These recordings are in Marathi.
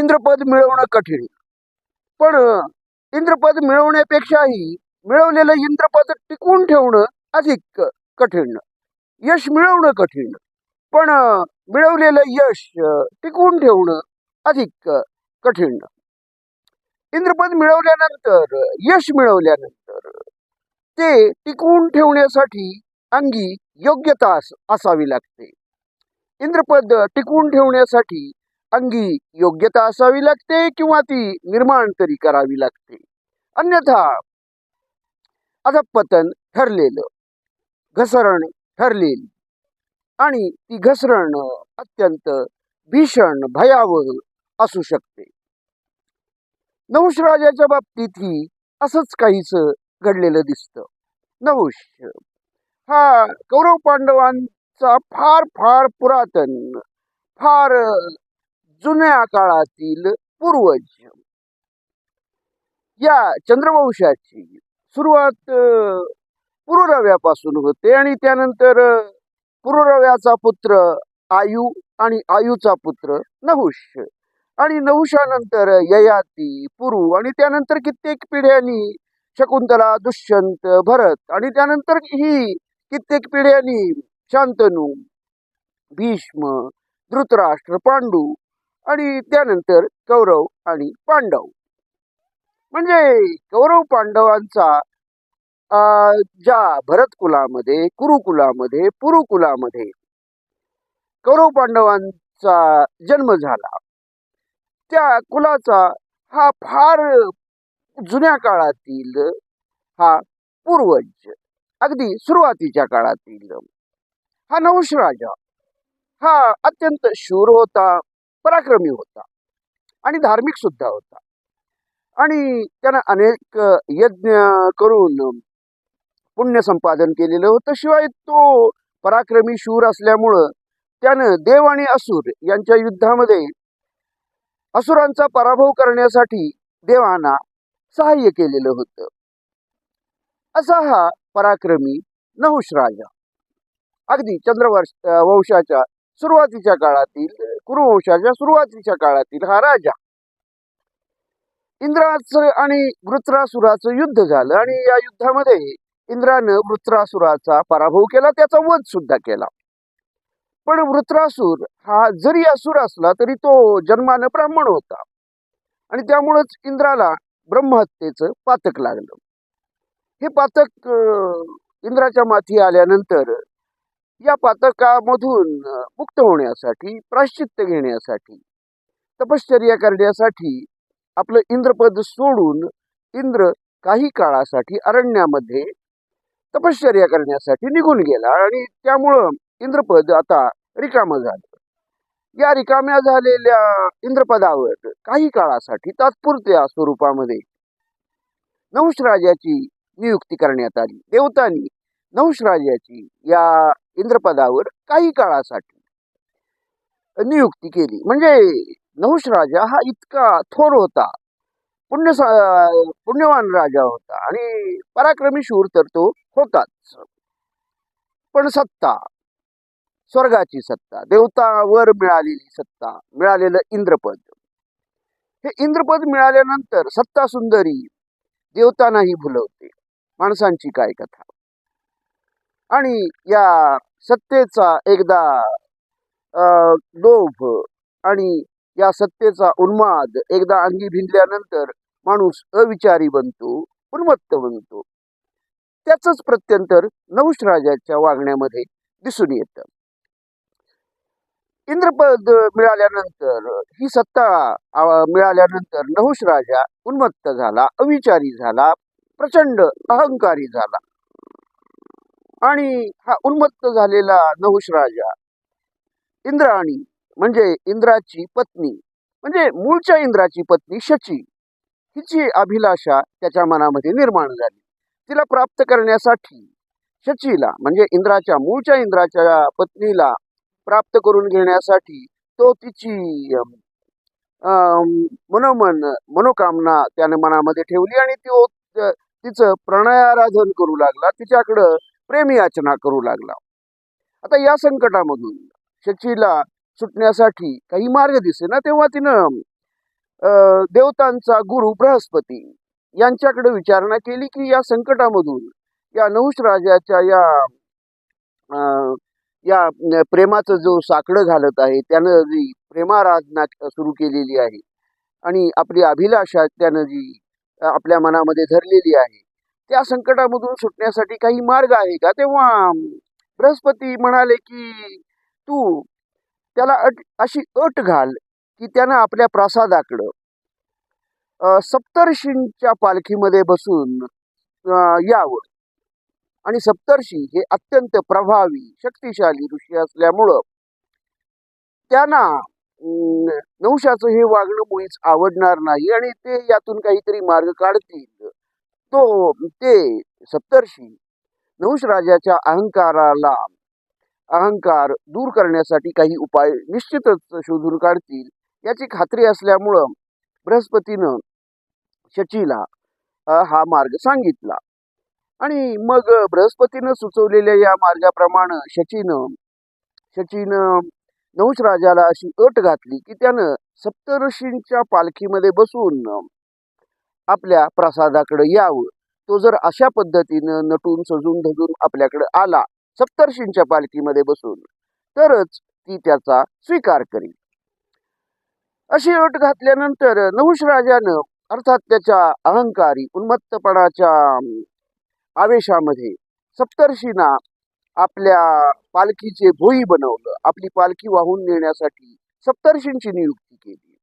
इंद्रपद मिळवणं कठीण. पण इंद्रपद मिळवण्यापेक्षाही मिळवलेलं इंद्रपद टिकवून ठेवणं अधिक कठीण. यश मिळवणं कठीण. पण मिळवलेलं यश टिकवून ठेवणं अधिक कठीण. इंद्रपद मिळवल्यानंतर यश मिळवल्यानंतर ते टिकवून ठेवण्यासाठी अंगी योग्यता असावी लागते. इंद्रपद टिकवून ठेवण्यासाठी अंगी योग्यता असावी लागते किंवा ती निर्माण तरी करावी लागते. अन्यथा अधपतन ठरलेलं घसरण ठरलेली आणि ती घसरण अत्यंत भीषण भयावह असू शकते. नहुष राजाच्या बाबतीतही असंच काहीच घडलेलं दिसतं. नहुष हा कौरव पांडवांचा फार फार पुरातन फार जुन्या काळातील पूर्वज. या चंद्रवंशाची सुरुवात पुरुरव्यापासून होते आणि त्यानंतर पुरुरव्याचा पुत्र आयु आणि आयुचा पुत्र नहुष आणि नहुषानंतर ययाती पुरु आणि त्यानंतर कित्येक पिढ्यांनी शकुंतला दुष्यंत भरत आणि त्यानंतर ही कित्येक पिढ्यांनी शांतनू भीष्म धृतराष्ट्र पांडू आणि त्यानंतर कौरव आणि पांडव. म्हणजे कौरव पांडवांचा अं, ज्या भरतकुलामध्ये कुरुकुलामध्ये पुरुकुलामध्ये कौरव पांडवांचा जन्म झाला. त्या कुलाचा हा फार जुन्या काळातील हा पूर्वज अगदी सुरुवातीच्या काळातील हा नवश राजा हा अत्यंत शूर होता. पराक्रमी होता. आणि धार्मिक सुद्धा होता. आणि त्यानं अनेक यज्ञ करून पुण्य संपादन केलेलं होतं. शिवाय तो पराक्रमी शूर असल्यामुळं त्यानं देव आणि असुर यांच्या युद्धामध्ये असुरांचा पराभव करण्यासाठी देवांना सहाय्य केलेलं होतं. असा हा पराक्रमी नहुष राजा अगदी चंद्रवर्ष वंशाच्या सुरुवातीच्या काळातील कुरुवंशाच्या सुरुवातीच्या काळातील हा राजा. इंद्राचं आणि वृत्रासुराचं युद्ध झालं आणि या युद्धामध्ये इंद्रानं वृत्रासुराचा पराभव केला त्याचा वध सुद्धा केला. पण वृत्रासूर हा जरी असुर असला तरी तो जन्मानं ब्राह्मण होता. आणि त्यामुळंच इंद्राला ब्रह्महत्येचं पातक लागलं. हे पातक इंद्राच्या माथी आल्यानंतर या पातकामधून मुक्त होण्यासाठी प्राश्चित्य घेण्यासाठी तपश्चर्या करण्यासाठी आपलं इंद्रपद सोडून इंद्र काही काळासाठी अरण्यामध्ये तपश्चर्या करण्यासाठी निघून गेला आणि त्यामुळं इंद्रपद आता रिकामं झालं. या रिकाम्या झालेल्या इंद्रपदावर काही काळासाठी तात्पुरत्या स्वरूपामध्ये नवश राजाची नियुक्ती करण्यात आली. देवतांनी नवश राजाची या इंद्रपदावर काही काळासाठी नियुक्ती केली. म्हणजे नहुष राजा हा इतका थोर होता. पुण्य पुण्यवान राजा होता आणि पराक्रमी शूर तर तो होताच. पण सत्ता स्वर्गाची सत्ता देवतावर मिळालेली सत्ता मिळालेलं इंद्रपद. हे इंद्रपद मिळाल्यानंतर सत्ता सुंदरी देवतांनाही भुलवते. माणसांची काय कथा? आणि या सत्तेचा एकदा अं, लोभ आणि या सत्तेचा उन्माद एकदा अंगी भिनल्यानंतर माणूस अविचारी बनतो उन्मत्त बनतो. त्याच प्रत्यंतर नवश राजाच्या वागण्यामध्ये दिसून येतं. इंद्रपद मिळाल्यानंतर ही सत्ता मिळाल्यानंतर नहुष राजा उन्मत्त झाला अविचारी झाला प्रचंड अहंकारी झाला. आणि हा उन्मत्त झालेला नहुष राजा इंद्राणी म्हणजे इंद्राची पत्नी म्हणजे मूळच्या इंद्राची पत्नी शची हिची अभिलाषा त्याच्या मनामध्ये निर्माण झाली. तिला प्राप्त करण्यासाठी शचीला म्हणजे इंद्राच्या मूळच्या इंद्राच्या पत्नीला प्राप्त करून घेण्यासाठी तो तिची मनोमन मनोकामना त्याने मनामध्ये ठेवली आणि तो तिचं प्रणयाराधन करू लागला. तिच्याकडं प्रेमयाचना करू लागला. आता या संकटामधून शचीला सुटण्यासाठी काही मार्ग दिसे ना तेव्हा तिनं अं, देवतांचा गुरु बृहस्पती यांच्याकडे विचारणा केली की या संकटामधून या नहुष राजाच्या या अं, या प्रेमाचं जो साकडं घालत आहे त्यानं जी प्रेमाराधना सुरू केलेली आहे आणि आपली अभिलाषा त्यानं जी आपल्या मनामध्ये धरलेली आहे त्या संकटामधून सुटण्यासाठी काही मार्ग आहे का? तेव्हा बृहस्पती म्हणाले की तू त्याला अट अशी अट घाल की त्यानं आपल्या प्रासादाकडं सप्तर्षींच्या पालखीमध्ये बसून अं, यावं. आणि सप्तर्षी हे अत्यंत प्रभावी शक्तिशाली ऋषी असल्यामुळं त्यांना अं, हे वागणं मुळीच आवडणार नाही आणि ते यातून काहीतरी मार्ग काढतील. तो ते सप्तर्षी नहुष राजाच्या अहंकाराला अहंकार दूर करण्यासाठी काही उपाय निश्चितच शोधून काढतील. याची खात्री असल्यामुळं बृहस्पतीनं शचीला हा मार्ग सांगितला. आणि मग बृहस्पतीनं सुचवलेल्या या मार्गाप्रमाणे शचीनं शचीनं नहुष राजाला अशी अट घातली की त्यानं सप्तऋषींच्या पालखीमध्ये बसून आपल्या प्रसादाकडे यावं. तो जर अशा पद्धतीनं नटून सजून धजून आपल्याकडे आला सप्तर्षींच्या पालखीमध्ये बसून तरच ती त्याचा स्वीकार करील. अशी अट घातल्यानंतर नहुष राजानं अर्थात त्याच्या अहंकारी उन्मत्तपणाच्या आवेशामध्ये सप्तर्षींना आपल्या पालखीचे भोई बनवलं. आपली पालखी वाहून नेण्यासाठी सप्तर्षींची नियुक्ती केली.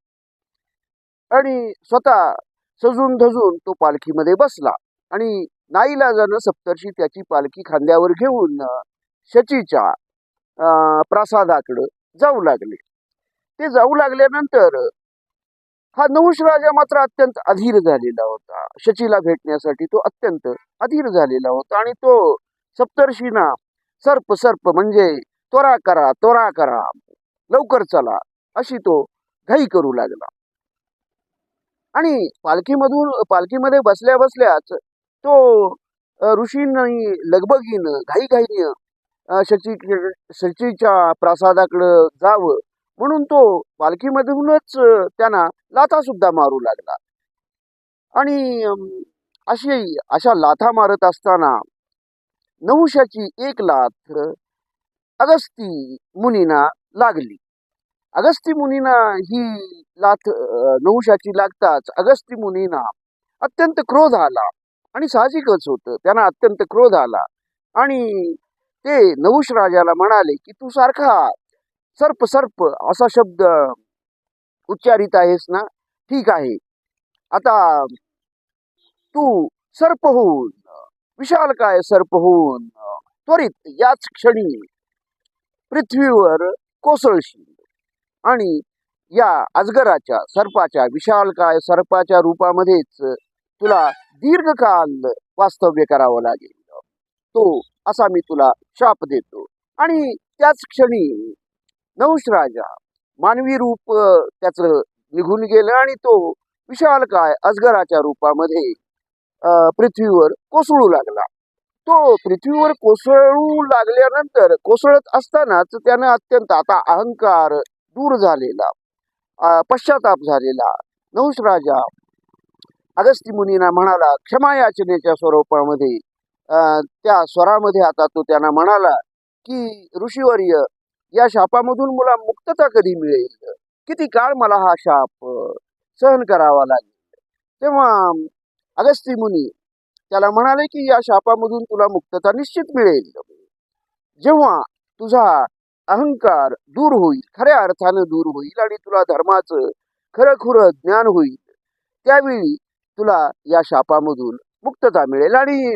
आणि स्वतः सजून धजून तो पालखीमध्ये बसला आणि नाईलाजानं सप्तर्षी त्याची पालखी खांद्यावर घेऊन शचीच्या अं, प्रासादाकडं जाऊ लागले. ते जाऊ लागल्यानंतर हा नहुष राजा मात्र अत्यंत अधीर झालेला होता. शचीला भेटण्यासाठी तो अत्यंत अधीर झालेला होता आणि तो सप्तर्षीना सर्प सर्प म्हणजे त्वरा करा त्वरा करा लवकर चला अशी तो घाई करू लागला. आणि पालखीमधून पालखीमध्ये बसल्या बसल्याच तो ऋषींनी लगबगीनं घाईघाईनं शची शचीच्या प्रासादाकडं जावं म्हणून तो पालखीमधूनच त्यांना लाथा सुद्धा मारू लागला. आणि अशी अशा लाथा मारत असताना नवशाची एक लाथ अगस्ती मुनीना लागली. अगस्ती मुनीना ही लाथ नहुशाची लागताच अगस्ती मुनीना अत्यंत क्रोध आला आणि साहजिकच होतं. त्यांना अत्यंत क्रोध आला. आणि ते नहुष राजाला म्हणाले की तू सारखा सर्प सर्प असा शब्द उच्चारित आहेस ना? ठीक आहे. आता तू सर्प होऊन विशाल काय सर्प होऊन त्वरित याच क्षणी पृथ्वीवर कोसळशील. आणि या अजगराच्या सर्पाच्या विशालकाय सर्पाच्या रूपामध्येच तुला दीर्घकाल वास्तव्य करावं लागेल. तो असा मी तुला शाप देतो. आणि त्याच क्षणी नवश राजा मानवी रूप त्याच त्याचं निघून गेलं आणि तो विशाल काय अजगराच्या रूपामध्ये पृथ्वीवर कोसळू लागला. तो पृथ्वीवर कोसळू लागल्यानंतर कोसळत असतानाच त्यानं अत्यंत आता अहंकार दूर झालेला पश्चाताप झालेला. नहुष राजा अगस्ती मुनीना म्हणाला क्षमा याचनेच्या स्वरूपामध्ये. त्या स्वरामध्ये आता तो त्यांना म्हणाला की ऋषीवर्य या शापामधून मला मुक्तता कधी मिळेल? किती काळ मला हा शाप सहन करावा लागेल? तेव्हा अगस्ती मुनी त्याला म्हणाले की या शापामधून तुला मुक्तता निश्चित मिळेल. जेव्हा तुझा अहंकार दूर होईल खऱ्या अर्थानं दूर होईल आणि तुला धर्माचं खरं खुरं ज्ञान होईल. त्यावेळी तुला या शापामधून मुक्तता मिळेल आणि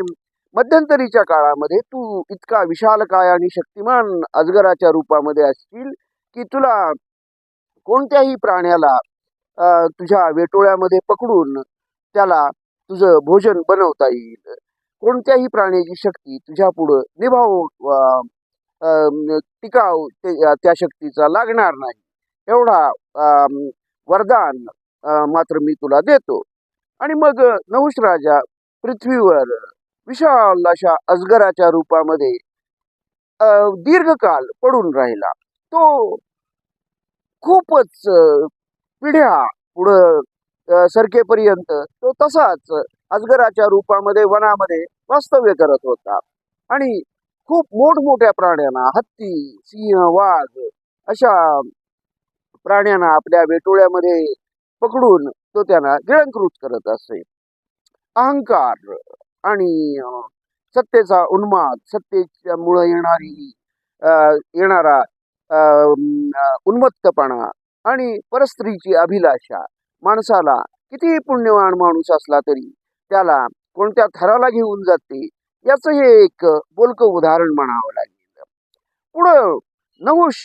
मध्यंतरीच्या काळामध्ये तू इतका विशालकाय आणि शक्तिमान अजगराच्या रूपामध्ये असशील की तुला कोणत्याही प्राण्याला तुझ्या वेटोळ्यामध्ये पकडून त्याला तुझं भोजन बनवता येईल. कोणत्याही प्राण्याची शक्ती तुझ्या पुढं निभाव टिकाव ते- त्या शक्तीचा लागणार नाही. एवढा वरदान मात्र मी तुला देतो. आणि मग नहुष राजा पृथ्वीवर विशाल अशा अजगराच्या रूपामध्ये दीर्घकाल पडून राहिला. तो खूपच पिढ्या पुढं सरकेपर्यंत तो तसाच अजगराच्या रूपामध्ये वनामध्ये वास्तव्य करत होता. आणि खूप मोठमोठ्या प्राण्यांना हत्ती सिंह वाघ अशा प्राण्यांना आपल्या वेटोळ्यामध्ये पकडून तो त्यांना गिळंकृत करत असे. अहंकार आणि सत्तेचा उन्माद सत्तेच्यामुळे येणारी अ, येणारा उन्मत्तपणा आणि परस्त्रीची अभिलाषा माणसाला कितीही पुण्यवान माणूस असला तरी त्याला कोणत्या थराला घेऊन जाते याचं हे एक बोलकं उदाहरण म्हणावं लागेल. पुढं नहुष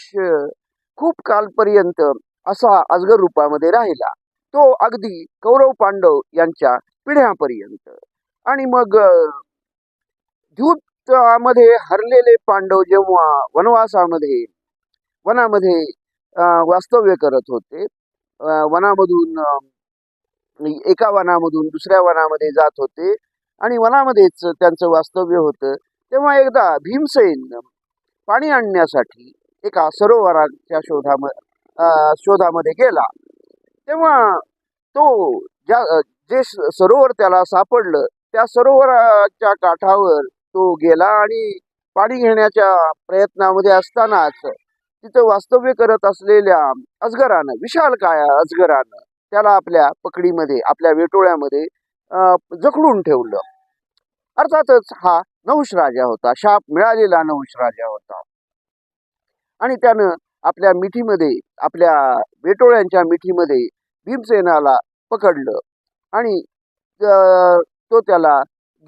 खूप कालपर्यंत असा अजगर रूपामध्ये राहिला. तो अगदी कौरव पांडव यांच्या पिढ्यापर्यंत. आणि मग द्यूतामध्ये हरलेले पांडव जेव्हा वनवासामध्ये वनामध्ये वास्तव्य करत होते वनामधून एका वनामधून दुसऱ्या वनामध्ये जात होते आणि वनामध्येच त्यांचं वास्तव्य होतं तेव्हा एकदा भीमसेन पाणी आणण्यासाठी एका सरोवराच्या शोधामध्ये शोधामध्ये गेला. तेव्हा तो ज्या जे सरोवर त्याला सापडलं त्या सरोवराच्या काठावर तो गेला आणि पाणी घेण्याच्या प्रयत्नामध्ये असतानाच तिथं वास्तव्य करत असलेल्या अजगरानं विशाल काय अजगरानं त्याला आपल्या पकडीमध्ये आपल्या वेटोळ्यामध्ये जखडून ठेवलं. अर्थातच हा नवश राजा होता. शाप मिळालेला नवश राजा होता. आणि त्यानं आपल्या मिठीमध्ये आपल्या बेटोळ्यांच्या मिठीमध्ये भीमसेनाला पकडलं आणि तो त्याला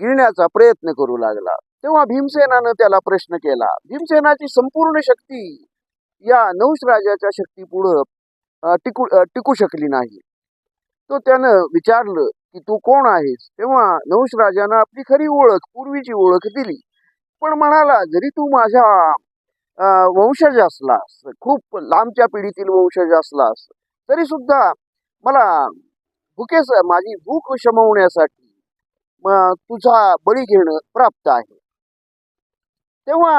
गिळण्याचा प्रयत्न करू लागला. तेव्हा भीमसेनानं त्याला प्रश्न केला. भीमसेनाची संपूर्ण शक्ती या नहुष राजाच्या शक्तीपुढं टिकू टिकू शकली नाही. तो त्यानं विचारलं की तू कोण आहेस? तेव्हा नहुष राजानं आपली खरी ओळख पूर्वीची ओळख दिली. पण म्हणाला जरी तू माझ्या वंशज असलास खूप लांबच्या पिढीतील वंशज असलास तरी सुद्धा मला भुकेस माझी भूक शमवण्यासाठी तुझा बळी घेणं प्राप्त आहे. तेव्हा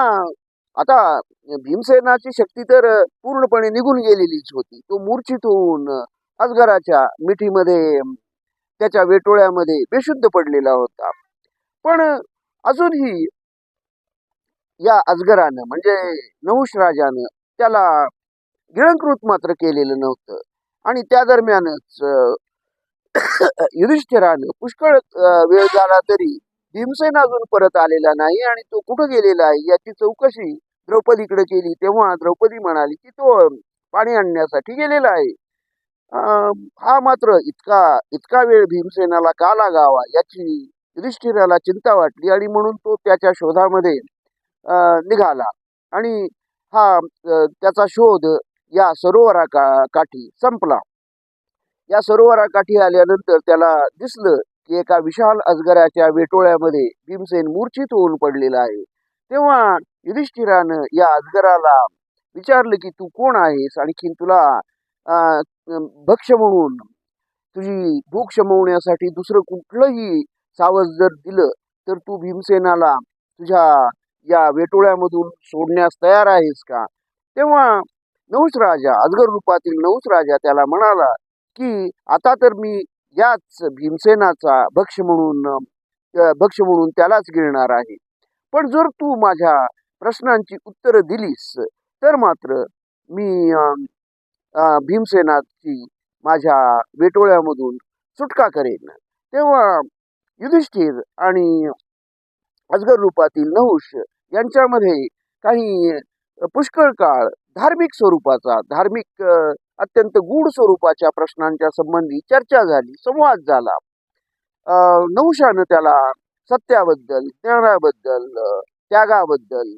आता भीमसेनाची शक्ती तर पूर्णपणे निघून गेलेलीच होती. तो मूर्छित होऊन अजगराच्या मिठीमध्ये त्याच्या वेटोळ्यामध्ये बेशुद्ध पडलेला होता. पण अजूनही या अजगरानं म्हणजे नहुष राजानं त्याला गिळंकृत मात्र केलेलं नव्हतं. आणि त्या दरम्यानच युधिष्ठिरानं पुष्कळ वेळ झाला तरी भीमसेन अजून परत आलेला नाही आणि तो कुठं गेलेला आहे याची चौकशी द्रौपदीकडे केली. तेव्हा द्रौपदी म्हणाली की तो पाणी आणण्यासाठी गेलेला आहे. हा मात्र इतका इतका वेळ भीमसेनाला का लागावा याची युधिष्ठिराला चिंता वाटली आणि म्हणून तो त्याच्या शोधामध्ये अं, निघाला. आणि हा त्याचा शोध या सरोवरा का काठी संपला. या सरोवरा काठी आल्यानंतर त्याला दिसलं की एका विशाल अजगराच्या वेटोळ्यामध्ये भीमसेन मूर्छित होऊन पडलेला आहे. तेव्हा युधिष्ठिरानं या अजगराला विचारलं की तू कोण आहेस? आणखीन तुला भक्ष म्हणून. तुझी भूक शमवण्यासाठी दुसरं कुठलंही सावज जर दिलं तर तू भीमसेनाला तुझ्या या वेटोळ्यामधून सोडण्यास तयार आहेस का? तेव्हा नवस राजा अजगर रूपातील नवस राजा त्याला म्हणाला की आता तर मी याच भीमसेनाचा भक्ष म्हणून भक्ष म्हणून त्यालाच गिळणार आहे. पण जर तू माझ्या प्रश्नांची उत्तरं दिलीस तर मात्र मी भीमसेनाची माझ्या वेटोळ्यामधून सुटका करेन. तेव्हा युधिष्ठिर आणि अजगर रूपातील नहुष यांच्यामध्ये काही पुष्कळ काळ धार्मिक स्वरूपाचा धार्मिक अत्यंत गूढ स्वरूपाच्या प्रश्नांच्या संबंधी चर्चा झाली संवाद झाला. नहुषानं त्याला सत्याबद्दल ज्ञानाबद्दल त्यागाबद्दल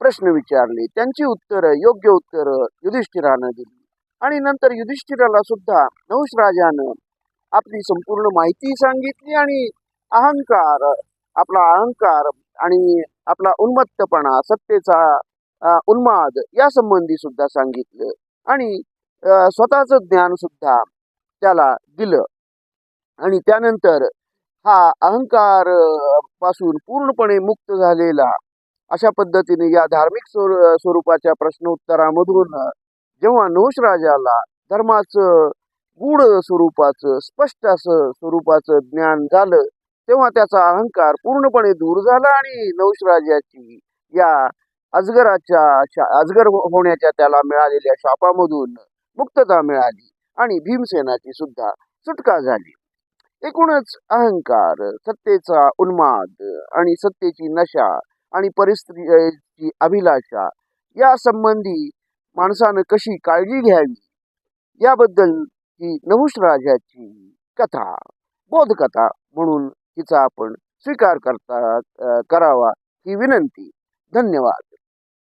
प्रश्न विचारले. त्यांची उत्तरं योग्य उत्तरं युधिष्ठिरानं दिली. आणि नंतर युधिष्ठिराला सुद्धा नहुष राजानं आपली संपूर्ण माहिती सांगितली आणि अहंकार आपला अहंकार आणि आपला उन्मत्तपणा सत्तेचा उन्माद या संबंधी सुद्धा सांगितलं. आणि स्वतःचं ज्ञान सुद्धा त्याला दिलं. आणि त्यानंतर हा अहंकारपासून पूर्णपणे मुक्त झालेला अशा पद्धतीने या धार्मिक स्वरूपाच्या प्रश्नोत्तरामधून जेव्हा नहुष राजाला धर्माचं गूढ स्वरूपाचं स्पष्ट असं स्वरूपाचं ज्ञान झालं तेव्हा त्याचा अहंकार पूर्णपणे दूर झाला आणि नौशराजाची या अजगराच्या अजगर हो, होण्याच्या त्याला मिळालेल्या शापामधून मुक्तता मिळाली आणि भीमसेनाची सुद्धा सुटका झाली. एकूणच अहंकार सत्तेचा उन्माद आणि सत्तेची नशा आणि परिस्थितीची अभिलाषा या संबंधी माणसानं कशी काळजी घ्यावी? याबद्दल ही नहुष राजाची कथा बोधकथा म्हणून तिचा आपण स्वीकार करता करावा ही विनंती. धन्यवाद.